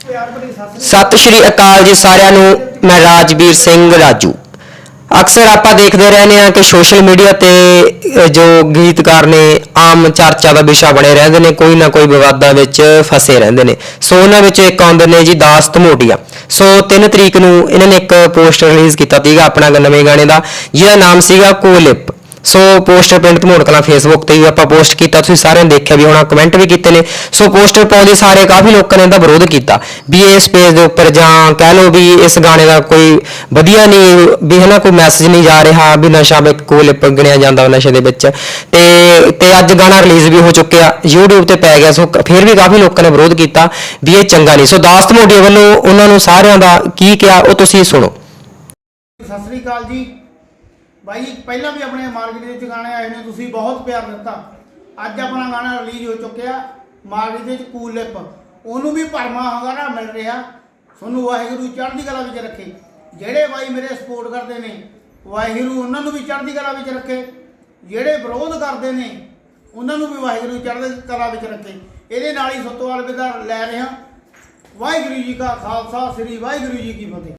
ਸਤਿ ਸ੍ਰੀ ਅਕਾਲ ਜੀ ਸਾਰਿਆਂ ਨੂੰ, ਮੈਂ ਰਾਜਵੀਰ ਸਿੰਘ ਰਾਜੂ। ਅਕਸਰ ਆਪਾਂ ਦੇਖਦੇ ਰਹਿੰਦੇ ਹਾਂ ਕਿ ਸੋਸ਼ਲ ਮੀਡੀਆ ਤੇ ਜੋ ਗੀਤਕਾਰ ਨੇ, ਆਮ ਚਰਚਾ ਦਾ ਵਿਸ਼ਾ ਬਣੇ ਰਹਿੰਦੇ ਨੇ, ਕੋਈ ਨਾ ਕੋਈ ਵਿਵਾਦਾਂ ਵਿੱਚ ਫਸੇ ਰਹਿੰਦੇ ਨੇ। ਸੋ ਉਹਨਾਂ ਵਿੱਚ ਇੱਕ ਆਉਂਦੇ ਨੇ ਜੀ ਦਾਸ ਧਮੋਟੀਆ ਸੋ 3 ਤਰੀਕ ਨੂੰ ਇਹਨਾਂ ਨੇ ਇੱਕ ਪੋਸਟਰ ਰਿਲੀਜ਼ ਕੀਤਾ ਸੀਗਾ ਆਪਣਾ ਨਵੇਂ ਗਾਣੇ ਦਾ, ਜਿਹਦਾ ਨਾਮ ਸੀਗਾ ਕੋਲਿਪ। ਸੋ ਪੋਸਟਰ ਪਿੰਡ ਧਮੋੜ ਕਲਾਂ ਫੇਸਬੁੱਕ ਤੇ ਵੀ ਆਪਾਂ ਪੋਸਟ ਕੀਤਾ, ਤੁਸੀਂ ਸਾਰਿਆਂ ਨੇ ਦੇਖਿਆ ਵੀ ਹੋਣਾ ਕਮੈਂਟ ਵੀ ਕੀਤੇ ਨੇ। ਸੋ ਪੋਸਟਰ ਪਾਉਂਦੇ ਸਾਰੇ ਕਾਫੀ ਲੋਕਾਂ ਨੇ ਇਹਦਾ ਵਿਰੋਧ ਕੀਤਾ ਵੀ ਇਸ ਪੇਜ ਦੇ ਉੱਪਰ ਜਾਂ ਕਹਿ ਲਓ ਵੀ ਇਸ ਗਾਣੇ ਦਾ ਕੋਈ ਵਧੀਆ ਨਹੀਂ, ਵੀ ਹਨਾ ਕੋਈ ਮੈਸੇਜ ਨਹੀਂ ਜਾ ਰਿਹਾ, ਵੀ ਨਸ਼ਾ ਵਿੱਚ ਕੋਲ ਪੰਗਣਿਆ ਜਾਂਦਾ ਨਸ਼ੇ ਦੇ ਵਿੱਚ। ਤੇ ਤੇ ਅੱਜ ਗਾਣਾ ਰਿਲੀਜ਼ ਵੀ ਹੋ ਚੁੱਕਿਆ, YouTube ਤੇ ਪੈ ਗਿਆ, ਸੋ ਫਿਰ ਵੀ ਕਾਫੀ ਲੋਕਾਂ ਨੇ ਵਿਰੋਧ ਕੀਤਾ ਵੀ ਇਹ ਚੰਗਾ ਨਹੀਂ। ਸੋ ਦਾਸ ਧਮੋਟੀਆ ਵੱਲੋਂ ਉਹਨਾਂ ਨੂੰ ਸਾਰਿਆਂ ਦਾ ਕੀ ਕਿਹਾ, ਉਹ ਤੁਸੀਂ ਸੁਣੋ। ਸਤਿ ਸ੍ਰੀ ਅਕਾਲ ਜੀ। ਬਾਈ, ਪਹਿਲਾਂ ਵੀ ਆਪਣੇ ਮਾਰਕੀਟ ਦੇ ਵਿੱਚ ਗਾਣੇ ਆਏ ਨੇ, ਤੁਸੀਂ ਬਹੁਤ ਪਿਆਰ ਦਿੱਤਾ। ਅੱਜ ਆਪਣਾ ਗਾਣਾ ਰਿਲੀਜ਼ ਹੋ ਚੁੱਕਿਆ, ਮਾਰਕੀਟ ਦੇ ਵਿੱਚ ਕੂਲ ਲਿਪ ਉਹਨੂੰ ਵੀ ਭਰਮਾ ਹੰਗਾਰਾ ਮਿਲ ਰਿਹਾ। ਤੁਹਾਨੂੰ ਵਾਹਿਗੁਰੂ ਚੜ੍ਹਦੀ ਕਲਾ ਵਿੱਚ ਰੱਖੇ। ਜਿਹੜੇ ਬਾਈ ਮੇਰੇ ਸਪੋਰਟ ਕਰਦੇ ਨੇ, ਵਾਹਿਗੁਰੂ ਉਹਨਾਂ ਨੂੰ ਵੀ ਚੜ੍ਹਦੀ ਕਲਾ ਵਿੱਚ ਰੱਖੇ। ਜਿਹੜੇ ਵਿਰੋਧ ਕਰਦੇ ਨੇ, ਉਹਨਾਂ ਨੂੰ ਵੀ ਵਾਹਿਗੁਰੂ ਚੜ੍ਹਦੀ ਕਲਾ ਵਿੱਚ ਰੱਖੇ। ਇਹਦੇ ਨਾਲ ਹੀ ਸਤੋਵਾਲ ਵਿਦਾ ਲੈ ਰਿਹਾ। ਵਾਹਿਗੁਰੂ ਜੀ ਕਾ ਖਾਲਸਾ, ਸ੍ਰੀ ਵਾਹਿਗੁਰੂ ਜੀ ਕੀ ਫਤਿਹ।